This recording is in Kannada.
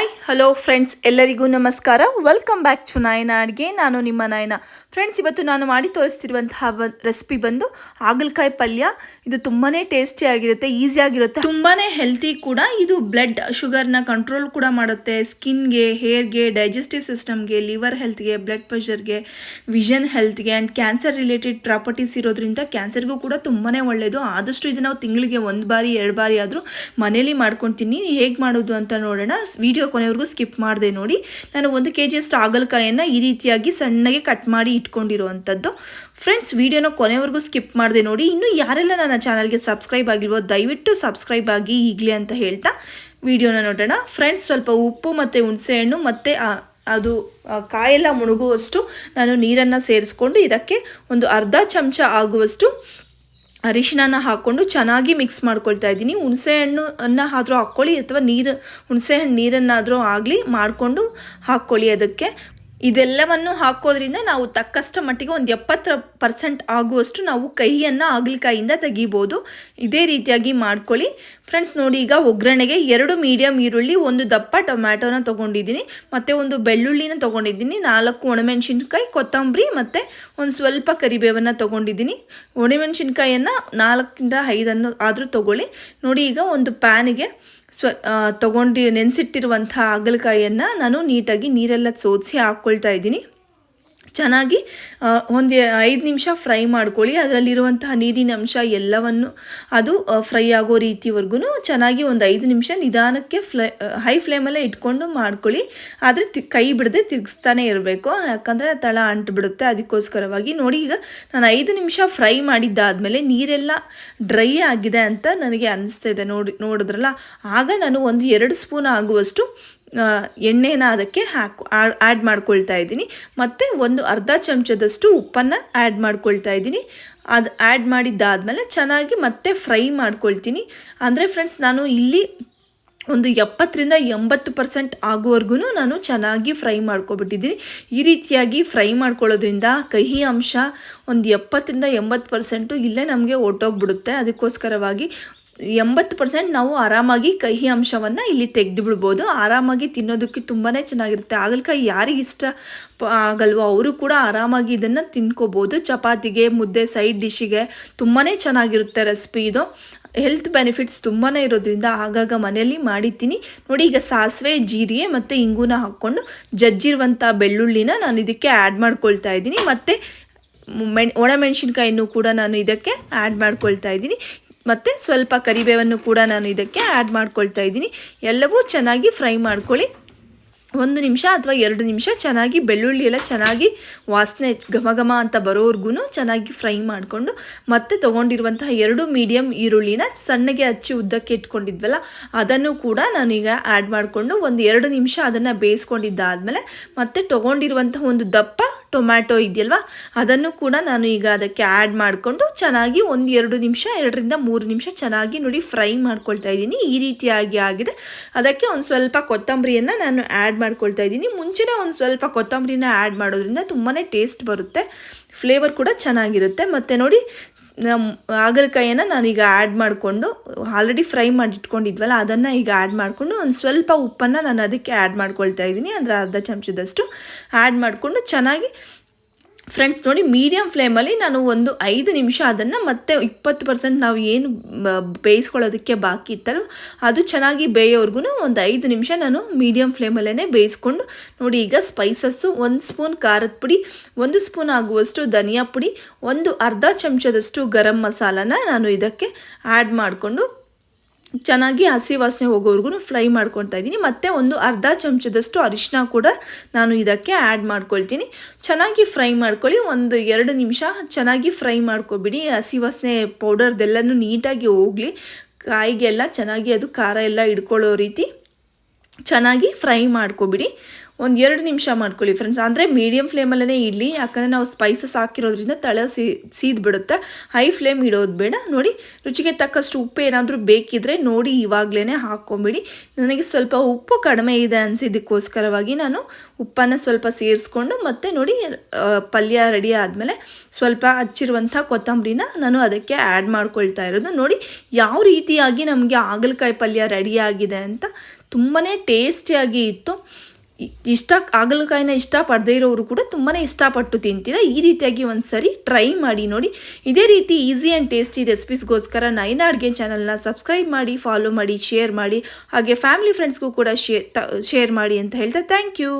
ಹಾಯ್, ಹಲೋ ಫ್ರೆಂಡ್ಸ್, ಎಲ್ಲರಿಗೂ ನಮಸ್ಕಾರ. ವೆಲ್ಕಮ್ ಬ್ಯಾಕ್ ಟು ನಾಯನ ಅಡುಗೆ. ನಾನು ನಿಮ್ಮ ನಾಯನ. ಫ್ರೆಂಡ್ಸ್, ಇವತ್ತು ನಾನು ಮಾಡಿ ತೋರಿಸ್ತಿರುವಂತಹ ರೆಸಿಪಿ ಬಂದು ಹಾಗಲಕಾಯಿ ಪಲ್ಯ. ಇದು ತುಂಬಾ ಟೇಸ್ಟಿಯಾಗಿರುತ್ತೆ ಈಸಿಯಾಗಿರುತ್ತೆ ತುಂಬಾ ಹೆಲ್ತಿ ಕೂಡ. ಇದು ಬ್ಲಡ್ ಶುಗರ್ನ ಕಂಟ್ರೋಲ್ ಕೂಡ ಮಾಡುತ್ತೆ. ಸ್ಕಿನ್ಗೆ ಹೇರ್ಗೆ ಡೈಜೆಸ್ಟಿವ್ ಸಿಸ್ಟಮ್ಗೆ ಲಿವರ್ ಹೆಲ್ತ್ಗೆ ಬ್ಲಡ್ ಪ್ರೆಷರ್ಗೆ ವಿಷನ್ ಹೆಲ್ತ್ಗೆ ಆ್ಯಂಡ್ ಕ್ಯಾನ್ಸರ್ ರಿಲೇಟೆಡ್ ಪ್ರಾಪರ್ಟೀಸ್ ಇರೋದ್ರಿಂದ ಕ್ಯಾನ್ಸರ್ಗೂ ಕೂಡ ತುಂಬಾ ಒಳ್ಳೆಯದು ಆದಷ್ಟು ಇದು ನಾವು ತಿಂಗಳಿಗೆ ಒಂದು ಬಾರಿ, ಎರಡು ಬಾರಿ ಆದರೂ ಮನೇಲಿ ಮಾಡ್ಕೊತೀನಿ. ಹೇಗೆ ಮಾಡೋದು ಅಂತ ನೋಡೋಣ. ವಿಡಿಯೋ ಕೊನೆವರೆಗೂ ಸ್ಕಿಪ್ ಮಾಡಿದೆ ನೋಡಿ. ನಾನು ಒಂದು ಕೆ ಜಿಯಷ್ಟು ಹಾಗಲಕಾಯನ್ನು ಈ ರೀತಿಯಾಗಿ ಸಣ್ಣಗೆ ಕಟ್ ಮಾಡಿ ಇಟ್ಕೊಂಡಿರುವಂಥದ್ದು. ಫ್ರೆಂಡ್ಸ್ ವಿಡಿಯೋನ ಕೊನೆವರೆಗೂ ಸ್ಕಿಪ್ ಮಾಡಿದೆ ನೋಡಿ. ಇನ್ನು ಯಾರೆಲ್ಲ ನನ್ನ ಚಾನಲ್ಗೆ ಸಬ್ಸ್ಕ್ರೈಬ್ ಆಗಿಲ್ವೋ, ದಯವಿಟ್ಟು ಸಬ್ಸ್ಕ್ರೈಬ್ ಆಗಿ ಈಗಲೇ ಅಂತ ಹೇಳ್ತಾ ವಿಡಿಯೋನ ನೋಡೋಣ. ಫ್ರೆಂಡ್ಸ್ ಸ್ವಲ್ಪ ಉಪ್ಪು ಮತ್ತು ಹುಣಸೆಹಣ್ಣು ಮತ್ತು ಅದು ಕಾಯೆಲ್ಲ ಮುಳುಗುವಷ್ಟು ನಾನು ನೀರನ್ನು ಸೇರಿಸ್ಕೊಂಡು ಇದಕ್ಕೆ ಒಂದು ಅರ್ಧ ಚಮಚ ಆಗುವಷ್ಟು ಅರಿಶಿಣನ ಹಾಕ್ಕೊಂಡು ಚೆನ್ನಾಗಿ ಮಿಕ್ಸ್ ಮಾಡ್ಕೊಳ್ತಾ ಇದ್ದೀನಿ. ಹುಣಸೆಹಣ್ಣು ಅನ್ನ ಆದರೂ ಹಾಕ್ಕೊಳ್ಳಿ ಅಥವಾ ನೀರು ಹುಣಸೆಹಣ್ಣು ನೀರನ್ನಾದರೂ ಆಗಲಿ ಮಾಡಿಕೊಂಡು ಹಾಕ್ಕೊಳ್ಳಿ ಅದಕ್ಕೆ. ಇದೆಲ್ಲವನ್ನು ಹಾಕೋದ್ರಿಂದ ನಾವು ತಕ್ಕಷ್ಟ ಮಟ್ಟಿಗೆ ಒಂದು ಎಪ್ಪತ್ತು ಪರ್ಸೆಂಟ್ ಆಗುವಷ್ಟು ನಾವು ಕಹಿಯನ್ನು ಆಗಲಿಕಾಯಿಂದ ತೆಗಿಬೋದು. ಇದೇ ರೀತಿಯಾಗಿ ಮಾಡ್ಕೊಳ್ಳಿ. ಫ್ರೆಂಡ್ಸ್, ನೋಡಿ, ಈಗ ಒಗ್ಗರಣೆಗೆ ಎರಡು ಮೀಡಿಯಮ್ ಈರುಳ್ಳಿ, ಒಂದು ದಪ್ಪ ಟೊಮ್ಯಾಟೋನ ತೊಗೊಂಡಿದ್ದೀನಿ. ಮತ್ತು ಒಂದು ಬೆಳ್ಳುಳ್ಳಿನ ತೊಗೊಂಡಿದ್ದೀನಿ. ನಾಲ್ಕು ಒಣಮೆಣಸಿನ್ಕಾಯಿ, ಕೊತ್ತಂಬರಿ ಮತ್ತು ಒಂದು ಸ್ವಲ್ಪ ಕರಿಬೇವನ್ನು ತೊಗೊಂಡಿದ್ದೀನಿ. ಒಣಮೆಣಸಿನ್ಕಾಯನ್ನು ನಾಲ್ಕರಿಂದ ಐದನ್ನು ಆದರೂ ತೊಗೊಳ್ಳಿ. ನೋಡಿ, ಈಗ ಒಂದು ಪ್ಯಾನಿಗೆ ಸ್ವ ತಗೊಂಡು ನೆನೆಸಿಟ್ಟಿರುವಂಥ ಹಾಗಲಕಾಯಿಯನ್ನು ನಾನು ನೀಟಾಗಿ ನೀರೆಲ್ಲ ಸೋದಿಸಿ ಹಾಕ್ಕೊಳ್ತಾ ಇದ್ದೀನಿ. ಚೆನ್ನಾಗಿ ಒಂದು ಐದು ನಿಮಿಷ ಫ್ರೈ ಮಾಡ್ಕೊಳ್ಳಿ. ಅದರಲ್ಲಿರುವಂತಹ ನೀರಿನ ಅಂಶ ಎಲ್ಲವನ್ನು ಅದು ಫ್ರೈ ಆಗೋ ರೀತಿವರೆಗೂ ಚೆನ್ನಾಗಿ ಒಂದು ಐದು ನಿಮಿಷ ನಿಧಾನಕ್ಕೆ ಫ್ಲೈ ಹೈ ಫ್ಲೇಮಲ್ಲೇ ಇಟ್ಕೊಂಡು ಮಾಡ್ಕೊಳ್ಳಿ. ಆದರೆ ಕೈ ಬಿಡದೆ ತಿರುಗಿಸ್ತಾನೆ ಇರಬೇಕು. ಯಾಕಂದರೆ ತಳ ಅಂಟುಬಿಡುತ್ತೆ. ಅದಕ್ಕೋಸ್ಕರವಾಗಿ ನೋಡಿ ಈಗ ನಾನು ಐದು ನಿಮಿಷ ಫ್ರೈ ಮಾಡಿದ್ದಾದಮೇಲೆ ನೀರೆಲ್ಲ ಡ್ರೈ ಆಗಿದೆ ಅಂತ ನನಗೆ ಅನಿಸ್ತಾ ಇದೆ ನೋಡಿ, ನೋಡಿದ್ರಲ್ಲ? ಆಗ ನಾನು ಒಂದು ಎರಡು ಸ್ಪೂನ್ ಆಗುವಷ್ಟು ಎಣ್ಣೆನ ಅದಕ್ಕೆ ಹಾಕು ಆ್ಯಡ್ ಮಾಡ್ಕೊಳ್ತಾ ಇದ್ದೀನಿ. ಮತ್ತು ಒಂದು ಅರ್ಧ ಚಮಚದಷ್ಟು ಉಪ್ಪನ್ನು ಆ್ಯಡ್ ಮಾಡ್ಕೊಳ್ತಾ ಇದ್ದೀನಿ. ಅದು ಆ್ಯಡ್ ಮಾಡಿದ್ದಾದಮೇಲೆ ಚೆನ್ನಾಗಿ ಮತ್ತೆ ಫ್ರೈ ಮಾಡ್ಕೊಳ್ತೀನಿ. ಅಂದರೆ ಫ್ರೆಂಡ್ಸ್ ನಾನು ಇಲ್ಲಿ ಒಂದು ಎಪ್ಪತ್ತರಿಂದ ಎಂಬತ್ತು ಪರ್ಸೆಂಟ್ ಆಗುವವರೆಗೂ ನಾನು ಚೆನ್ನಾಗಿ ಫ್ರೈ ಮಾಡ್ಕೊಬಿಟ್ಟಿದ್ದೀನಿ. ಈ ರೀತಿಯಾಗಿ ಫ್ರೈ ಮಾಡ್ಕೊಳ್ಳೋದ್ರಿಂದ ಕಹಿ ಅಂಶ ಒಂದು ಎಪ್ಪತ್ತರಿಂದ ಎಂಬತ್ತು ಪರ್ಸೆಂಟು ಇಲ್ಲೇ ನಮಗೆ ಹೊರ್ಟೋಗ್ಬಿಡುತ್ತೆ ಅದಕ್ಕೋಸ್ಕರವಾಗಿ ಎಂಬತ್ತು ಪರ್ಸೆಂಟ್ ನಾವು ಆರಾಮಾಗಿ ಕಹಿ ಅಂಶವನ್ನು ಇಲ್ಲಿ ತೆಗೆದು ಬಿಡ್ಬೋದು ಆರಾಮಾಗಿ ತಿನ್ನೋದಕ್ಕೆ ತುಂಬಾ ಚೆನ್ನಾಗಿರುತ್ತೆ. ಹಾಗಲಕಾಯಿ ಯಾರಿಗೆ ಇಷ್ಟ ಆಗಲ್ವೋ ಅವರು ಕೂಡ ಆರಾಮಾಗಿ ಇದನ್ನು ತಿನ್ಕೋಬೋದು. ಚಪಾತಿಗೆ, ಮುದ್ದೆ ಸೈಡ್ ಡಿಶ್ಶಿಗೆ ತುಂಬಾ ಚೆನ್ನಾಗಿರುತ್ತೆ ರೆಸಿಪಿ ಇದು. ಹೆಲ್ತ್ ಬೆನಿಫಿಟ್ಸ್ ತುಂಬಾ ಇರೋದ್ರಿಂದ ಆಗಾಗ ಮನೆಯಲ್ಲಿ ಮಾಡಿದ್ದೀನಿ. ನೋಡಿ ಈಗ ಸಾಸಿವೆ, ಜೀರಿಗೆ ಮತ್ತು ಇಂಗುನ ಹಾಕ್ಕೊಂಡು ಜಜ್ಜಿರುವಂಥ ಬೆಳ್ಳುಳ್ಳಿನ ನಾನು ಇದಕ್ಕೆ ಆ್ಯಡ್ ಮಾಡ್ಕೊಳ್ತಾ ಇದ್ದೀನಿ. ಮತ್ತು ಮೆಣ್ ಒಣಮೆಣಸಿನ್ಕಾಯಿನೂ ಕೂಡ ನಾನು ಇದಕ್ಕೆ ಆ್ಯಡ್ ಮಾಡ್ಕೊಳ್ತಾ ಇದ್ದೀನಿ. ಮತ್ತು ಸ್ವಲ್ಪ ಕರಿಬೇವನ್ನು ಕೂಡ ನಾನು ಇದಕ್ಕೆ ಆ್ಯಡ್ ಮಾಡ್ಕೊಳ್ತಾ ಇದ್ದೀನಿ. ಎಲ್ಲವೂ ಚೆನ್ನಾಗಿ ಫ್ರೈ ಮಾಡ್ಕೊಳ್ಳಿ. ಒಂದು ನಿಮಿಷ ಅಥವಾ ಎರಡು ನಿಮಿಷ ಚೆನ್ನಾಗಿ ಬೆಳ್ಳುಳ್ಳಿ ಎಲ್ಲ ಚೆನ್ನಾಗಿ ವಾಸನೆ ಘಮ ಘಮ ಅಂತ ಬರೋವರೆಗೂ ಚೆನ್ನಾಗಿ ಫ್ರೈ ಮಾಡಿಕೊಂಡು, ಮತ್ತೆ ತೊಗೊಂಡಿರುವಂತಹ ಎರಡು ಮೀಡಿಯಮ್ ಈರುಳ್ಳಿನ ಸಣ್ಣಗೆ ಹಚ್ಚಿ ಉದ್ದಕ್ಕೆ ಇಟ್ಕೊಂಡಿದ್ವಲ್ಲ, ಅದನ್ನು ಕೂಡ ನಾನೀಗ ಆ್ಯಡ್ ಮಾಡಿಕೊಂಡು ಒಂದು ಎರಡು ನಿಮಿಷ ಅದನ್ನು ಬೇಯಿಸ್ಕೊಂಡಿದ್ದಾದಮೇಲೆ, ಮತ್ತೆ ತೊಗೊಂಡಿರುವಂತಹ ಒಂದು ದಪ್ಪ ಟೊಮ್ಯಾಟೊ ಇದೆಯಲ್ವಾ? ಅದನ್ನು ಕೂಡ ನಾನು ಈಗ ಅದಕ್ಕೆ ಆ್ಯಡ್ ಮಾಡಿಕೊಂಡು ಚೆನ್ನಾಗಿ ಒಂದು ಎರಡು ನಿಮಿಷ, ಎರಡರಿಂದ ಮೂರು ನಿಮಿಷ ಚೆನ್ನಾಗಿ ನೋಡಿ ಫ್ರೈ ಮಾಡ್ಕೊಳ್ತಾ ಇದ್ದೀನಿ. ಈ ರೀತಿಯಾಗಿ ಆಗಿದೆ. ಅದಕ್ಕೆ ಒಂದು ಸ್ವಲ್ಪ ಕೊತ್ತಂಬರಿಯನ್ನು ನಾನು ಆ್ಯಡ್ ಮಾಡ್ಕೊಳ್ತಾ ಇದ್ದೀನಿ. ಮುಂಚೆನೇ ಒಂದು ಸ್ವಲ್ಪ ಕೊತ್ತಂಬರಿನ ಆ್ಯಡ್ ಮಾಡೋದ್ರಿಂದ ತುಂಬಾ ಟೇಸ್ಟ್ ಬರುತ್ತೆ. ಫ್ಲೇವರ್ ಕೂಡ ಚೆನ್ನಾಗಿರುತ್ತೆ. ಮತ್ತು ನೋಡಿ ಹಾಗಲಕಾಯಿಯನ್ನು ನಾನೀಗ ಆ್ಯಡ್ ಮಾಡಿಕೊಂಡು ಆಲ್ರೆಡಿ ಫ್ರೈ ಮಾಡಿ ಇಟ್ಕೊಂಡಿದ್ವಲ್ಲ ಅದನ್ನು ಈಗ ಆ್ಯಡ್ ಮಾಡಿಕೊಂಡು ಒಂದು ಸ್ವಲ್ಪ ಉಪ್ಪನ್ನು ನಾನು ಅದಕ್ಕೆ ಆ್ಯಡ್ ಮಾಡ್ಕೊಳ್ತಾ ಇದ್ದೀನಿ. ಅಂದರೆ ಅರ್ಧ ಚಮಚದಷ್ಟು ಆ್ಯಡ್ ಮಾಡಿಕೊಂಡು ಚೆನ್ನಾಗಿ ಫ್ರೆಂಡ್ಸ್ ನೋಡಿ ಮೀಡಿಯಮ್ ಫ್ಲೇಮಲ್ಲಿ ನಾನು ಒಂದು ಐದು ನಿಮಿಷ ಅದನ್ನು ಮತ್ತೆ ಇಪ್ಪತ್ತು ಪರ್ಸೆಂಟ್ ನಾವು ಏನು ಬೇಯಿಸ್ಕೊಳ್ಳೋದಕ್ಕೆ ಬಾಕಿ ಇತ್ತಲ್ಲ ಅದು ಚೆನ್ನಾಗಿ ಬೇಯೋವರೆಗೂ ಒಂದು ಐದು ನಿಮಿಷ ನಾನು ಮೀಡಿಯಮ್ ಫ್ಲೇಮಲ್ಲೇ ಬೇಯಿಸ್ಕೊಂಡು, ನೋಡಿ, ಈಗ ಸ್ಪೈಸಸ್ಸು ಒಂದು ಸ್ಪೂನ್ ಖಾರದ ಪುಡಿ, ಒಂದು ಸ್ಪೂನ್ ಆಗುವಷ್ಟು ಧನಿಯಾ ಪುಡಿ, ಒಂದು ಅರ್ಧ ಚಮಚದಷ್ಟು ಗರಂ ಮಸಾಲಾನ ನಾನು ಇದಕ್ಕೆ ಆ್ಯಡ್ ಮಾಡಿಕೊಂಡು ಚೆನ್ನಾಗಿ ಹಸಿ ವಾಸನೆ ಹೋಗೋವರೆಗೂ ಫ್ರೈ ಮಾಡ್ಕೊತಾ ಇದ್ದೀನಿ. ಮತ್ತು ಒಂದು ಅರ್ಧ ಚಮಚದಷ್ಟು ಅರಿಶಿನ ಕೂಡ ನಾನು ಇದಕ್ಕೆ ಆ್ಯಡ್ ಮಾಡ್ಕೊಳ್ತೀನಿ. ಚೆನ್ನಾಗಿ ಫ್ರೈ ಮಾಡ್ಕೊಳ್ಳಿ. ಒಂದು ಎರಡು ನಿಮಿಷ ಚೆನ್ನಾಗಿ ಫ್ರೈ ಮಾಡ್ಕೊಬಿಡಿ. ಹಸಿ ವಾಸನೆ ಪೌಡರ್ದೆಲ್ಲನೂ ನೀಟಾಗಿ ಹೋಗಲಿ. ಕಾಯಿಗೆಲ್ಲ ಚೆನ್ನಾಗಿ ಅದು ಖಾರ ಎಲ್ಲ ಹಿಡ್ಕೊಳ್ಳೋ ರೀತಿ ಚೆನ್ನಾಗಿ ಫ್ರೈ ಮಾಡ್ಕೊಬಿಡಿ. ಒಂದು ಎರಡು ನಿಮಿಷ ಮಾಡ್ಕೊಳ್ಳಿ ಫ್ರೆಂಡ್ಸ್ ಅಂದರೆ ಮೀಡಿಯಮ್ ಫ್ಲೇಮಲ್ಲೇ ಇಡಲಿ, ಯಾಕಂದರೆ ನಾವು ಸ್ಪೈಸಸ್ ಹಾಕಿರೋದ್ರಿಂದ ತಳೆ ಸೀದ್ ಬಿಡುತ್ತೆ ಹೈ ಫ್ಲೇಮ್ ಇಡೋದು ಬೇಡ. ನೋಡಿ, ರುಚಿಗೆ ತಕ್ಕಷ್ಟು ಉಪ್ಪು ಏನಾದರೂ ಬೇಕಿದ್ರೆ ನೋಡಿ ಇವಾಗಲೇ ಹಾಕ್ಕೊಂಬಿಡಿ. ನನಗೆ ಸ್ವಲ್ಪ ಉಪ್ಪು ಕಡಿಮೆ ಇದೆ ಅನಿಸಿದ್ದಕ್ಕೋಸ್ಕರವಾಗಿ ನಾನು ಉಪ್ಪನ್ನು ಸ್ವಲ್ಪ ಸೇರಿಸ್ಕೊಂಡು ಮತ್ತು ನೋಡಿ ಪಲ್ಯ ರೆಡಿ ಆದಮೇಲೆ ಸ್ವಲ್ಪ ಹಚ್ಚಿರುವಂಥ ಕೊತ್ತಂಬರಿನ ನಾನು ಅದಕ್ಕೆ ಆ್ಯಡ್ ಮಾಡ್ಕೊಳ್ತಾ ಇರೋದು. ನೋಡಿ, ಯಾವ ರೀತಿಯಾಗಿ ನಮಗೆ ಹಾಗಲಕಾಯಿ ಪಲ್ಯ ರೆಡಿಯಾಗಿದೆ ಅಂತ ತುಂಬಾ ಟೇಸ್ಟಿಯಾಗಿ ಇತ್ತು. ಇಷ್ಟ ಹಾಗಲಕಾಯಿನ ಇಷ್ಟಪಡದೇ ಇರೋರು ಕೂಡ ತುಂಬಾ ಇಷ್ಟಪಟ್ಟು ತಿಂತೀರಾ? ಈ ರೀತಿಯಾಗಿ ಒಂದು ಸರಿ ಟ್ರೈ ಮಾಡಿ ನೋಡಿ. ಇದೇ ರೀತಿ ಈಸಿ ಆ್ಯಂಡ್ ಟೇಸ್ಟಿ ರೆಸಿಪೀಸ್ಗೋಸ್ಕರ ನೈನ್ ಅಡುಗೆ ಚಾನಲ್ನ ಸಬ್ಸ್ಕ್ರೈಬ್ ಮಾಡಿ, ಫಾಲೋ ಮಾಡಿ, ಶೇರ್ ಮಾಡಿ, ಹಾಗೆ ಫ್ಯಾಮಿಲಿ ಫ್ರೆಂಡ್ಸ್ಗೂ ಕೂಡ ಶೇರ್ ಶೇರ್ ಮಾಡಿ ಅಂತ ಹೇಳ್ತಾ ಥ್ಯಾಂಕ್ ಯು!